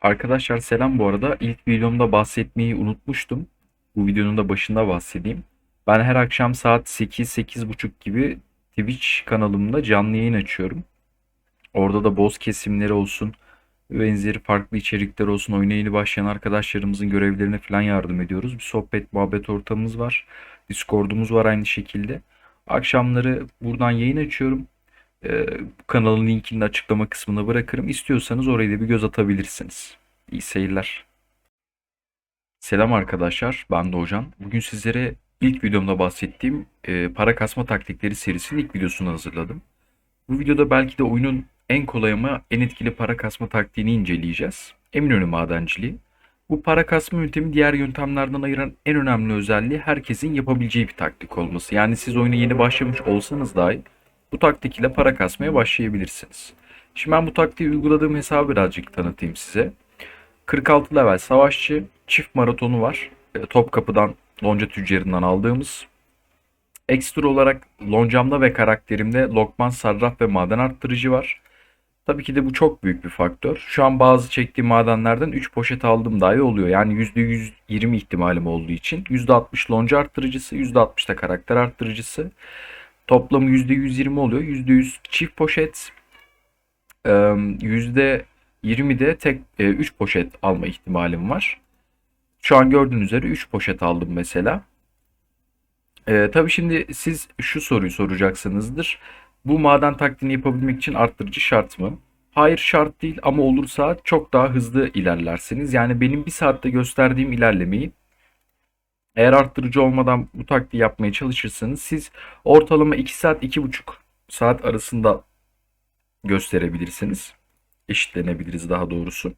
Arkadaşlar selam bu arada. İlk videomda bahsetmeyi unutmuştum. Bu videonun da başında bahsedeyim. Ben her akşam saat 8-8.30 gibi Twitch kanalımda canlı yayın açıyorum. Orada da boz kesimleri olsun, benzeri farklı içerikler olsun, oyuna yeni başlayan arkadaşlarımızın görevlerine falan yardım ediyoruz. Bir sohbet muhabbet ortamımız var. Discord'umuz var aynı şekilde. Akşamları buradan yayın açıyorum. Ee, kanalın linkini açıklama kısmına bırakırım. İstiyorsanız oraya da bir göz atabilirsiniz. İyi seyirler. Selam arkadaşlar, ben Doğucan. Bugün sizlere ilk videomda bahsettiğim e, para kasma taktikleri serisinin ilk videosunu hazırladım. Bu videoda belki de oyunun en kolay ama en etkili para kasma taktiğini inceleyeceğiz. Eminönü madenciliği. Bu para kasma yöntemi diğer yöntemlerden ayıran en önemli özelliği herkesin yapabileceği bir taktik olması. Yani siz oyuna yeni başlamış olsanız dahi bu taktik ile para kasmaya başlayabilirsiniz. Şimdi ben bu taktiği uyguladığım hesabı birazcık tanıtayım size. 46 level savaşçı, çift maratonu var. E, Topkapı'dan, Lonca Tüccarı'ndan aldığımız. Ekstra olarak loncamda ve karakterimde Lokman, Sarraf ve maden arttırıcı var. Tabii ki de bu çok büyük bir faktör. Şu an bazı çektiğim madenlerden 3 poşet aldım dahi oluyor. Yani %120 ihtimalim olduğu için. %60 lonca arttırıcısı, %60 da karakter arttırıcısı. Toplamı %120 oluyor. %100 çift poşet, e, %20 de tek 3 poşet alma ihtimalim var. Şu an gördüğünüz üzere 3 poşet aldım mesela. E, tabii şimdi siz şu soruyu soracaksınızdır. Bu maden taktiğini yapabilmek için arttırıcı şart mı? Hayır şart değil ama olursa çok daha hızlı ilerlersiniz. Yani benim bir saatte gösterdiğim ilerlemeyi eğer arttırıcı olmadan bu taktiği yapmaya çalışırsanız siz ortalama 2 saat 2,5 saat arasında gösterebilirsiniz. Eşitlenebiliriz daha doğrusu.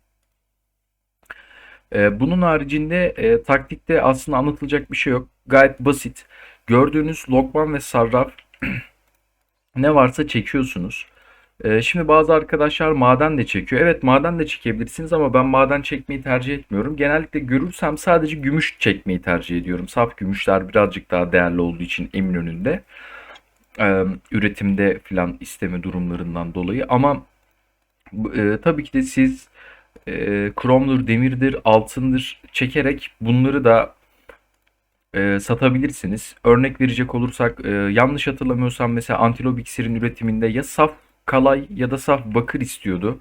Ee, bunun haricinde e, taktikte aslında anlatılacak bir şey yok. Gayet basit. Gördüğünüz Lokman ve Sarraf ne varsa çekiyorsunuz. Ee, şimdi bazı arkadaşlar maden de çekiyor. Evet maden de çekebilirsiniz ama ben maden çekmeyi tercih etmiyorum. Genellikle görürsem sadece gümüş çekmeyi tercih ediyorum. Saf gümüşler birazcık daha değerli olduğu için Eminönü'nde. Ee, üretimde filan isteme durumlarından dolayı. Ama e, tabii ki de siz e, kromdur, demirdir, altındır çekerek bunları da e, satabilirsiniz. Örnek verecek olursak e, yanlış hatırlamıyorsam mesela antilop üretiminde ya saf kalay ya da saf bakır istiyordu.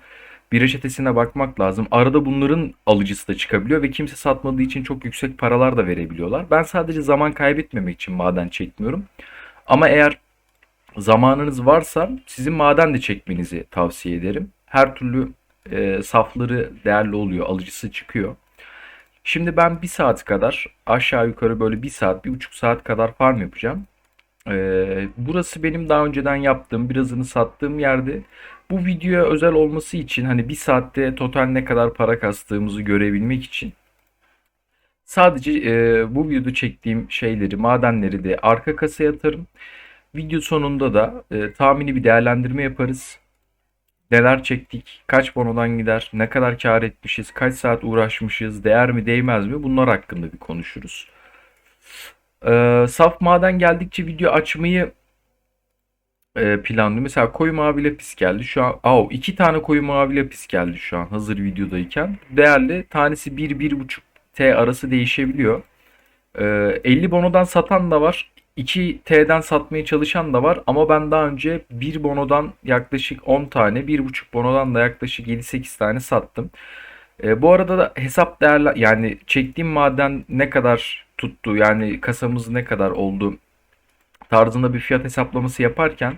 Bir reçetesine bakmak lazım. Arada bunların alıcısı da çıkabiliyor ve kimse satmadığı için çok yüksek paralar da verebiliyorlar. Ben sadece zaman kaybetmemek için maden çekmiyorum. Ama eğer zamanınız varsa sizin maden de çekmenizi tavsiye ederim. Her türlü e, safları değerli oluyor, alıcısı çıkıyor. Şimdi ben bir saat kadar aşağı yukarı böyle bir saat, bir buçuk saat kadar farm yapacağım. Ee, burası benim daha önceden yaptığım, birazını sattığım yerde. Bu videoya özel olması için hani bir saatte total ne kadar para kastığımızı görebilmek için sadece e, bu videoda çektiğim şeyleri, madenleri de arka kasaya atarım. Video sonunda da e, tahmini bir değerlendirme yaparız. Neler çektik, kaç bonodan gider, ne kadar kar etmişiz, kaç saat uğraşmışız, değer mi değmez mi bunlar hakkında bir konuşuruz. Ee, saf maden geldikçe video açmayı e, planlıyorum. Mesela koyu mavi lapis geldi. Şu an oh, iki tane koyu mavi lapis geldi şu an hazır videodayken. Değerli. Tanesi 1-1,5 T arası değişebiliyor. Ee, 50 bonodan satan da var. 2 T'den satmaya çalışan da var. Ama ben daha önce 1 bonodan yaklaşık 10 tane, 1,5 bonodan da yaklaşık 7-8 tane sattım. E, bu arada da hesap değerler yani çektiğim maden ne kadar tuttu yani kasamız ne kadar oldu tarzında bir fiyat hesaplaması yaparken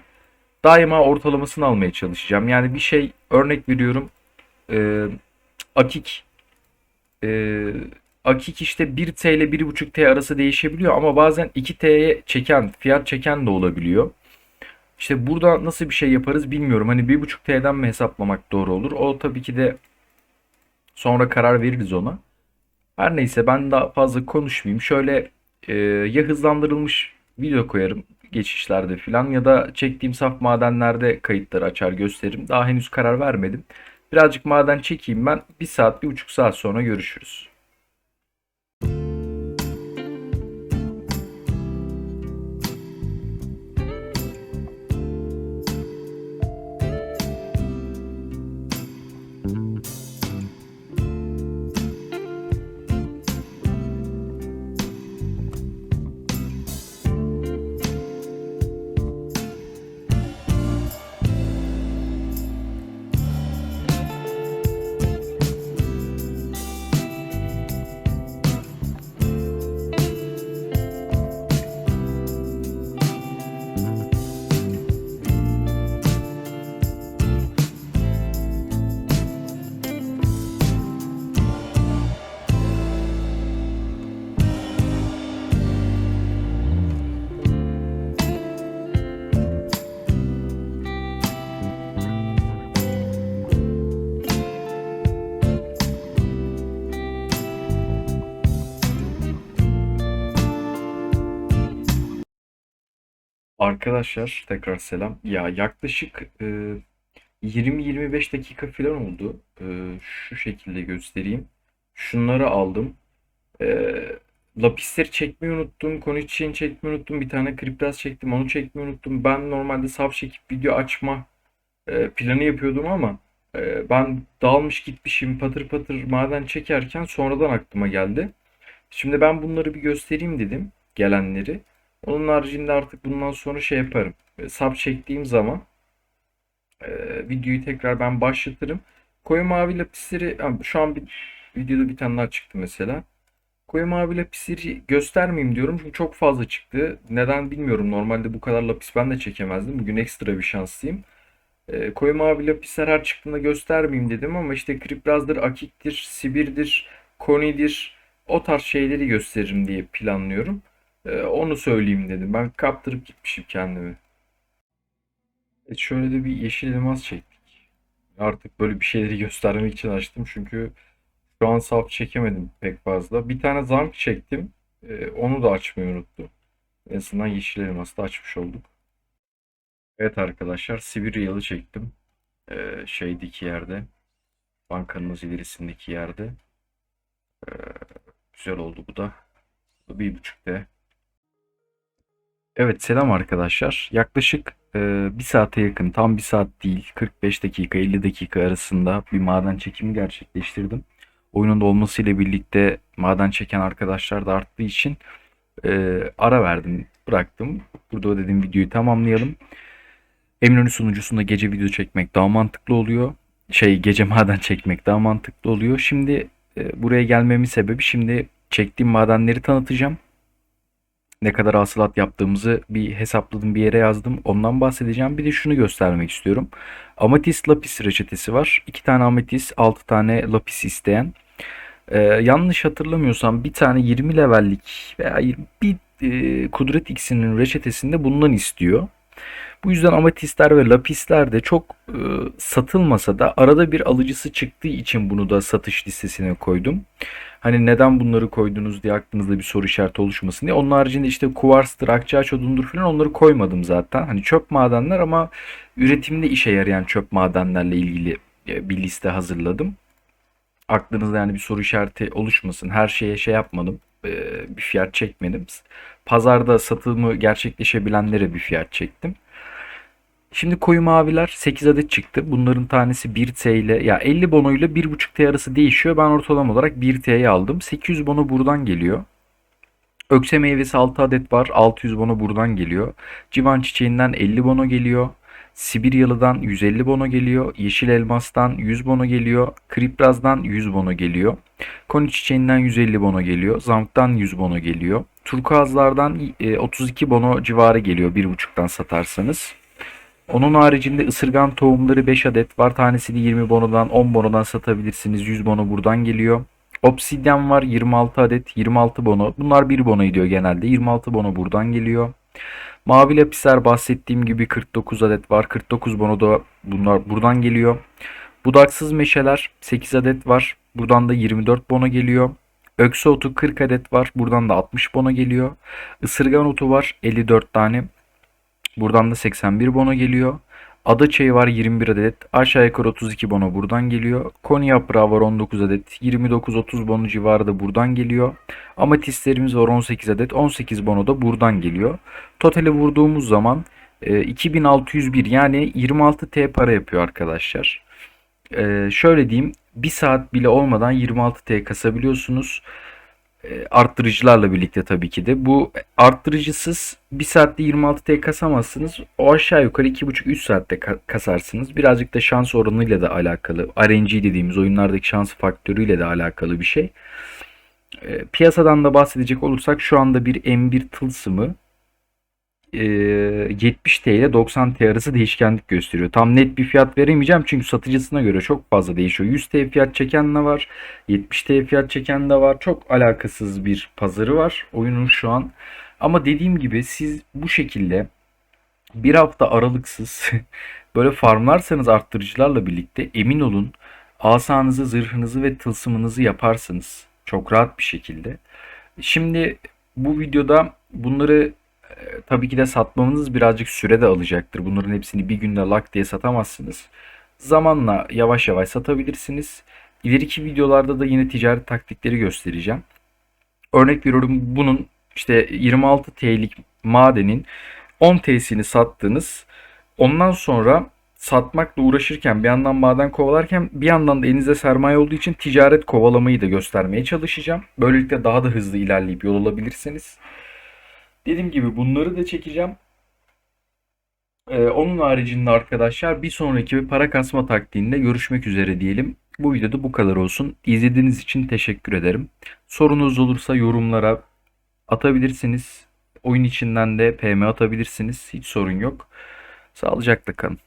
daima ortalamasını almaya çalışacağım. Yani bir şey örnek veriyorum e, Akik e, Akik işte 1 TL 1,5 T arası değişebiliyor ama bazen 2 T'ye çeken fiyat çeken de olabiliyor. İşte burada nasıl bir şey yaparız bilmiyorum. Hani 1,5 T'den mi hesaplamak doğru olur? O tabii ki de Sonra karar veririz ona. Her neyse ben daha fazla konuşmayayım. Şöyle e, ya hızlandırılmış video koyarım geçişlerde filan ya da çektiğim saf madenlerde kayıtları açar gösteririm. Daha henüz karar vermedim. Birazcık maden çekeyim ben. Bir saat, bir buçuk saat sonra görüşürüz. Arkadaşlar tekrar selam. Ya yaklaşık e, 20-25 dakika falan oldu. E, şu şekilde göstereyim. Şunları aldım. E, lapisleri çekmeyi unuttum. Konu için çekmeyi unuttum. Bir tane kriptas çektim. Onu çekmeyi unuttum. Ben normalde saf çekip video açma e, planı yapıyordum ama e, ben dalmış gitmişim patır patır maden çekerken sonradan aklıma geldi. Şimdi ben bunları bir göstereyim dedim gelenleri. Onun haricinde artık bundan sonra şey yaparım. E, Sub çektiğim zaman e, videoyu tekrar ben başlatırım. Koyu mavi lapisleri şu an bir videoda bir tane daha çıktı mesela. Koyu mavi lapisleri göstermeyeyim diyorum çünkü çok fazla çıktı. Neden bilmiyorum. Normalde bu kadar lapis ben de çekemezdim. Bugün ekstra bir şanslıyım. E, koyu mavi lapisler her çıktığında göstermeyeyim dedim ama işte Kripraz'dır, Akik'tir, Sibir'dir, Koni'dir o tarz şeyleri gösteririm diye planlıyorum. E, onu söyleyeyim dedim. Ben kaptırıp gitmişim kendimi. Evet, şöyle de bir yeşil elmas çektik. Artık böyle bir şeyleri göstermek için açtım çünkü şu an saf çekemedim pek fazla. Bir tane zank çektim. E, onu da açmayı unuttum. En azından yeşil elması da açmış olduk. Evet arkadaşlar Sibiryalı çektim. E, şeydeki yerde. Bankanın ilerisindeki yerde. E, güzel oldu bu da. Bu bir buçuk D. Evet selam arkadaşlar. Yaklaşık e, bir saate yakın tam bir saat değil 45 dakika 50 dakika arasında bir maden çekimi gerçekleştirdim. Oyunun da olmasıyla birlikte maden çeken arkadaşlar da arttığı için e, ara verdim bıraktım. Burada o dediğim videoyu tamamlayalım. Eminönü sunucusunda gece video çekmek daha mantıklı oluyor. Şey gece maden çekmek daha mantıklı oluyor. Şimdi e, buraya gelmemin sebebi şimdi çektiğim madenleri tanıtacağım ne kadar hasılat yaptığımızı bir hesapladım bir yere yazdım. Ondan bahsedeceğim. Bir de şunu göstermek istiyorum. Ametist lapis reçetesi var. 2 tane ametist, 6 tane lapis isteyen. Ee, yanlış hatırlamıyorsam bir tane 20 levellik veya 20, bir e, kudret X'inin reçetesinde bundan istiyor. Bu yüzden ametistler ve lapisler de çok e, satılmasa da arada bir alıcısı çıktığı için bunu da satış listesine koydum. Hani neden bunları koydunuz diye aklınızda bir soru işareti oluşmasın diye. Onun haricinde işte kuvarstır, akçaağaç odundur falan onları koymadım zaten. Hani çöp madenler ama üretimde işe yarayan çöp madenlerle ilgili e, bir liste hazırladım. Aklınızda yani bir soru işareti oluşmasın. Her şeye şey yapmadım. E, bir fiyat çekmedim. Pazarda satımı gerçekleşebilenlere bir fiyat çektim. Şimdi koyu maviler 8 adet çıktı. Bunların tanesi 1 T ile ya 50 bono ile 1.5 T arası değişiyor. Ben ortalama olarak 1 T'ye aldım. 800 bono buradan geliyor. Ökse meyvesi 6 adet var. 600 bono buradan geliyor. Civan çiçeğinden 50 bono geliyor. Sibiryalı'dan 150 bono geliyor. Yeşil elmastan 100 bono geliyor. Kripraz'dan 100 bono geliyor. Koni çiçeğinden 150 bono geliyor. Zamk'tan 100 bono geliyor. Turkuazlardan 32 e, bono civarı geliyor 1.5'tan satarsanız. Onun haricinde ısırgan tohumları 5 adet var. Tanesini 20 bonodan 10 bonodan satabilirsiniz. 100 bono buradan geliyor. Obsidyen var 26 adet 26 bono. Bunlar 1 bono ediyor genelde. 26 bono buradan geliyor. Mavi lapisler bahsettiğim gibi 49 adet var. 49 bono da bunlar buradan geliyor. Budaksız meşeler 8 adet var. Buradan da 24 bono geliyor. Ökse otu 40 adet var. Buradan da 60 bono geliyor. Isırgan otu var 54 tane. Buradan da 81 bono geliyor. Ada çayı var 21 adet. Aşağı yukarı 32 bono buradan geliyor. Koni yaprağı var 19 adet. 29-30 bono civarı da buradan geliyor. Amatistlerimiz var 18 adet. 18 bono da buradan geliyor. Totale vurduğumuz zaman 2601 e, yani 26 T para yapıyor arkadaşlar. E, şöyle diyeyim 1 saat bile olmadan 26 T kasabiliyorsunuz. E, arttırıcılarla birlikte tabii ki de. Bu arttırıcısız 1 saatte 26 T kasamazsınız. O aşağı yukarı 2,5-3 saatte kasarsınız. Birazcık da şans oranıyla da alakalı. RNG dediğimiz oyunlardaki şans faktörüyle de alakalı bir şey. E, piyasadan da bahsedecek olursak şu anda bir M1 tılsımı 70 T ile 90 T arası değişkenlik gösteriyor. Tam net bir fiyat veremeyeceğim çünkü satıcısına göre çok fazla değişiyor. 100 T fiyat çeken de var, 70 T fiyat çeken de var. Çok alakasız bir pazarı var oyunun şu an. Ama dediğim gibi siz bu şekilde bir hafta aralıksız böyle farmlarsanız arttırıcılarla birlikte emin olun asanızı, zırhınızı ve tılsımınızı yaparsınız. Çok rahat bir şekilde. Şimdi bu videoda bunları tabii ki de satmanız birazcık süre de alacaktır. Bunların hepsini bir günde lak diye satamazsınız. Zamanla yavaş yavaş satabilirsiniz. İleriki videolarda da yine ticaret taktikleri göstereceğim. Örnek veriyorum bunun işte 26 TL'lik madenin 10 TL'sini sattığınız ondan sonra satmakla uğraşırken bir yandan maden kovalarken bir yandan da elinizde sermaye olduğu için ticaret kovalamayı da göstermeye çalışacağım. Böylelikle daha da hızlı ilerleyip yol alabilirsiniz. Dediğim gibi bunları da çekeceğim. Ee, onun haricinde arkadaşlar bir sonraki bir para kasma taktiğinde görüşmek üzere diyelim. Bu videoda bu kadar olsun. İzlediğiniz için teşekkür ederim. Sorunuz olursa yorumlara atabilirsiniz. Oyun içinden de PM atabilirsiniz. Hiç sorun yok. Sağlıcakla kalın.